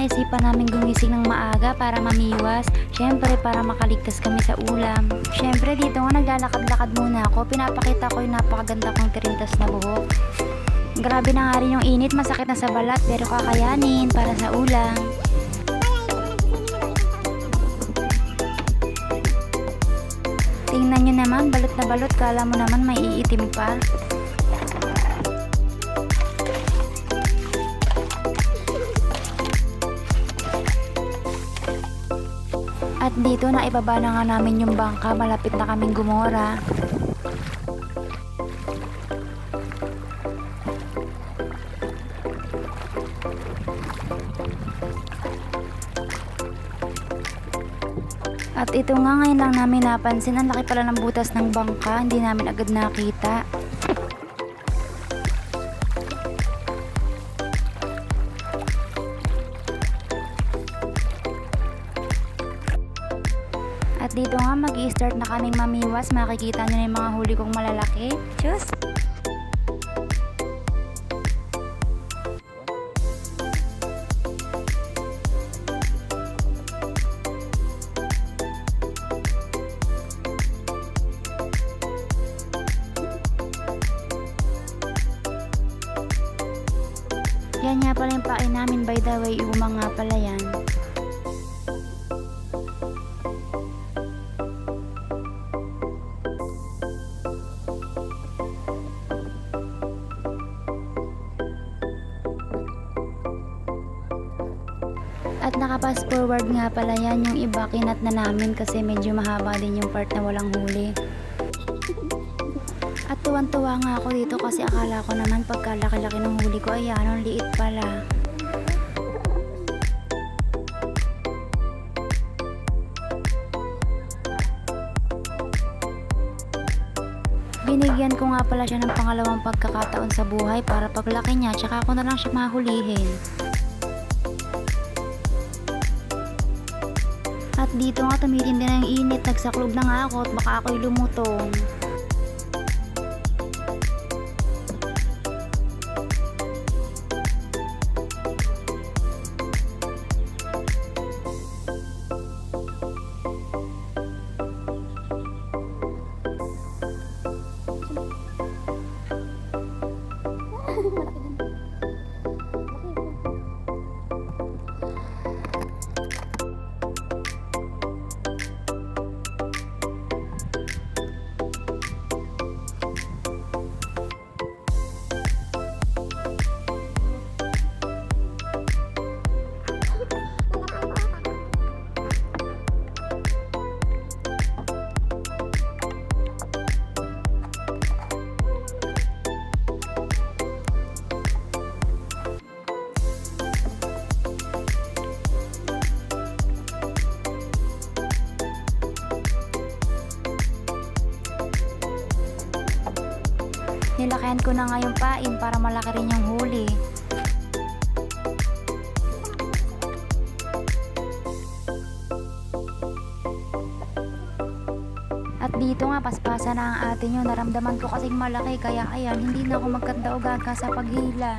naisipan namin gumising ng maaga para mamiwas. Syempre para makaligtas kami sa ulam. Syempre dito nga naglalakad-lakad muna ako. Pinapakita ko yung napakaganda kong tirintas na buhok. Grabe na nga rin yung init, masakit na sa balat pero kakayanin para sa ulam. Tingnan nyo naman, balot na balot, kala mo naman may iitim pa. At dito na ibaba na nga namin yung bangka, malapit na kaming gumora. At ito nga ngayon lang namin napansin, ang laki pala ng butas ng bangka, hindi namin agad nakita. Dito nga mag start na kaming mamiwas, makikita nyo na yung mga huli kong malalaki. Tschüss! Yan nga pala yung pain namin by the way, umang nga pala yan. At nakapas forward nga pala yan yung iba kinat na namin kasi medyo mahaba din yung part na walang huli. At tuwan-tuwa nga ako dito kasi akala ko naman pagkalaki-laki ng huli ko ay ano, liit pala. Binigyan ko nga pala siya ng pangalawang pagkakataon sa buhay para paglaki niya tsaka ako na lang siya mahulihin. Dito nga tumitindi na yung init, nagsaklob na nga ako at baka ako'y lumutong. Ko na nga yung pain para malaki rin yung huli. At dito nga, paspasa na ang atin yun. Naramdaman ko kasing malaki, kaya ayan, hindi na ako magkanda o gaga sa paghila.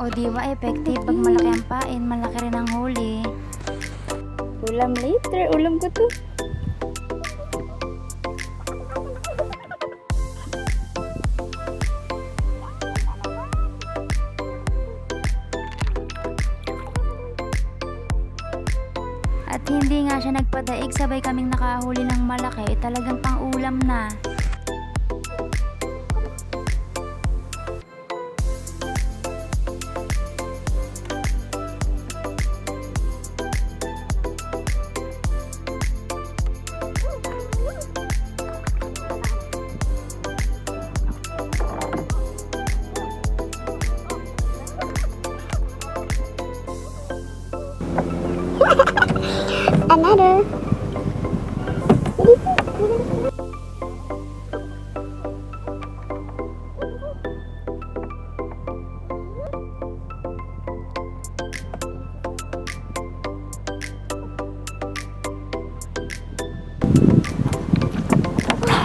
O di ba effective pag malaki ang pain, malaki rin ang huli. Ulam later, ulam ko to. At hindi nga siya nagpadaig, sabay kaming nakahuli ng malaki, talagang pang ulam na.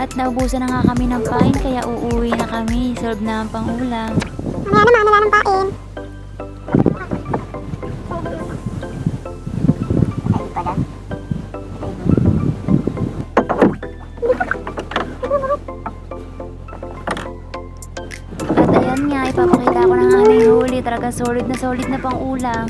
At naubusan na nga kami ng pain kaya uuwi na kami. Solve na ang pangulam. Mamaya naman, wala nang pain. At ayan nga, ipapakita ko na nga aming huli. Talaga solid na solid na pang ulam.